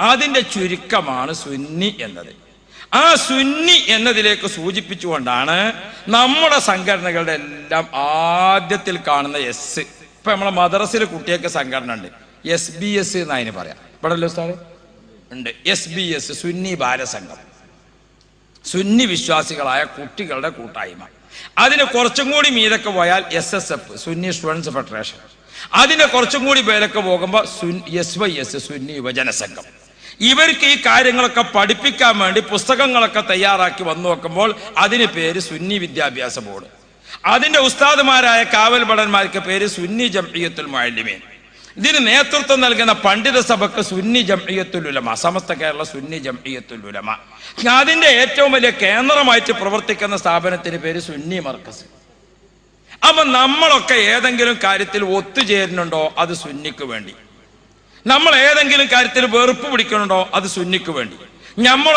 അതിന്റെ ചുരുക്കമാണ് സുന്നി എന്നത്. ആ സുന്നി എന്നതിലേക്ക് സൂചിപ്പിച്ചുകൊണ്ടാണ് നമ്മുടെ സംഘടനകളുടെ എല്ലാം ആദ്യത്തിൽ കാണുന്ന എസ് ഇപ്പൊ നമ്മളെ മദ്രസിലെ കുട്ടിയൊക്കെ സംഘടന ഉണ്ട്. എസ് ബി എസ് എന്ന് അതിന് പറയാം. ഇവിടെ ഉണ്ട്. S B S Sunni Balasangham. Sunni വിശ്വാസികളായ കുട്ടികളുടെ കൂട്ടായ്മ. അതിന് കുറച്ചും കൂടി മീതൊക്കെ പോയാൽ S S F Sunni students federation അതിന് കുറച്ചും കൂടി പേരൊക്കെ പോകുമ്പോൾ എസ് വൈ എസ് സുന്നി യുവജന സംഘം ഇവർക്ക് ഈ കാര്യങ്ങളൊക്കെ പഠിപ്പിക്കാൻ വേണ്ടി പുസ്തകങ്ങളൊക്കെ തയ്യാറാക്കി വന്നു നോക്കുമ്പോൾ അതിന് പേര് സുന്നി വിദ്യാഭ്യാസ ബോർഡ്. അതിന്റെ ഉസ്താദുമാരായ കാവൽ ഭടന്മാർക്ക് പേര് സുന്നി ജംഇയ്യത്തുൽ മുഅല്ലിമീൻ. ഇതിന് നേതൃത്വം നൽകുന്ന പണ്ഡിത സഭക്ക് സുന്നി ജംഇയ്യത്തുൽ ഉലമ സമസ്ത കേരള സുന്നി ജംഇയ്യത്തുൽ ഉലമ. അതിന്റെ ഏറ്റവും വലിയ കേന്ദ്രമായിട്ട് പ്രവർത്തിക്കുന്ന സ്ഥാപനത്തിന് പേര് സുന്നി മർക്കസ്. അപ്പൊ നമ്മളൊക്കെ ഏതെങ്കിലും കാര്യത്തിൽ ഒത്തുചേരുന്നുണ്ടോ അത് സുന്നിക്ക് വേണ്ടി. നമ്മൾ ഏതെങ്കിലും കാര്യത്തിൽ വെറുപ്പ് പിടിക്കുന്നുണ്ടോ അത് സുന്നിക്ക് വേണ്ടി. നമ്മൾ